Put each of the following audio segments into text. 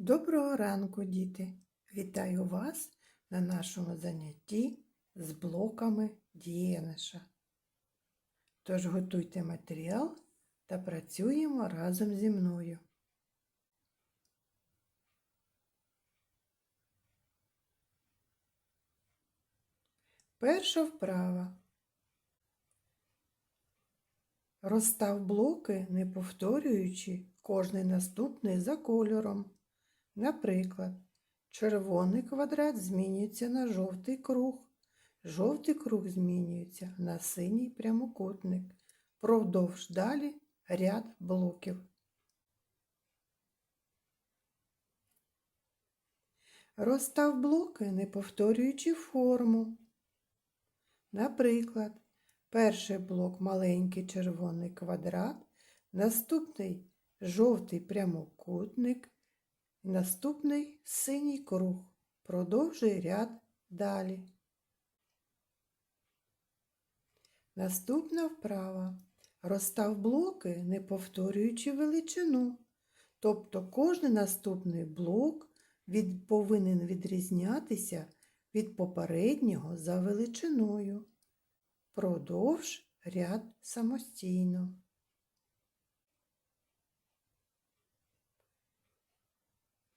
Доброго ранку, діти! Вітаю вас на нашому занятті з блоками дієниша. Тож готуйте матеріал та працюємо разом зі мною. Перша вправа. Розстав блоки, не повторюючи кожний наступний за кольором. Наприклад, червоний квадрат змінюється на жовтий круг, жовтий круг змінюється на синій прямокутник. Продовж далі ряд блоків. Розстав блоки, не повторюючи форму. Наприклад, перший блок маленький червоний квадрат, наступний жовтий прямокутник, наступний синій круг. Продовжуй ряд далі. Наступна вправа. Розстав блоки, не повторюючи величину. Тобто кожен наступний блок від, повинен відрізнятися від попереднього за величиною. Продовж ряд самостійно.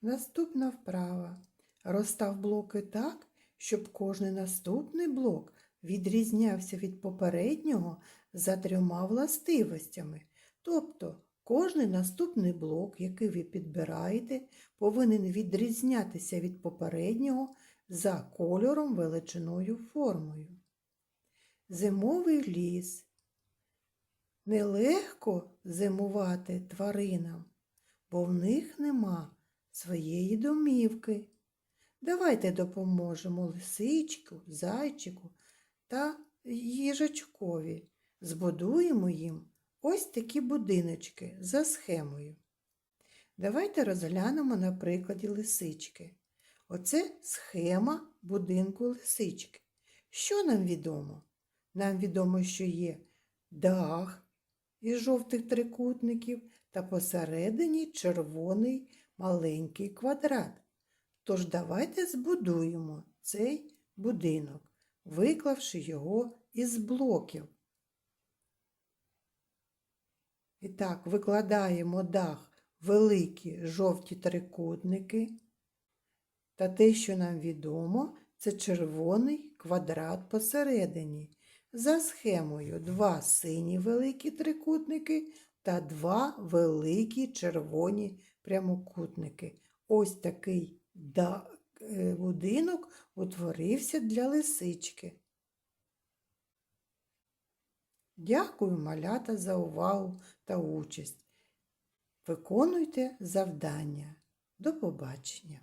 Наступна вправа. Розстав блоки так, щоб кожний наступний блок відрізнявся від попереднього за трьома властивостями. Тобто кожний наступний блок, який ви підбираєте, повинен відрізнятися від попереднього за кольором, величиною, формою. Зимовий ліс. Нелегко зимувати тваринам, бо в них нема своєї домівки. Давайте допоможемо лисичку, зайчику та їжачкові. Збудуємо їм ось такі будиночки за схемою. Давайте розглянемо на прикладі лисички. Оце схема будинку лисички. Що нам відомо? Нам відомо, що є дах із жовтих трикутників та посередині червоний маленький квадрат. Тож давайте збудуємо цей будинок, виклавши його із блоків. І так, викладаємо дах великі жовті трикутники. Та те, що нам відомо, це червоний квадрат посередині. За схемою два сині великі трикутники та два великі червоні прямокутники. Ось такий е, будинок утворився для лисички. Дякую, малята, за увагу та участь. Виконуйте завдання. До побачення!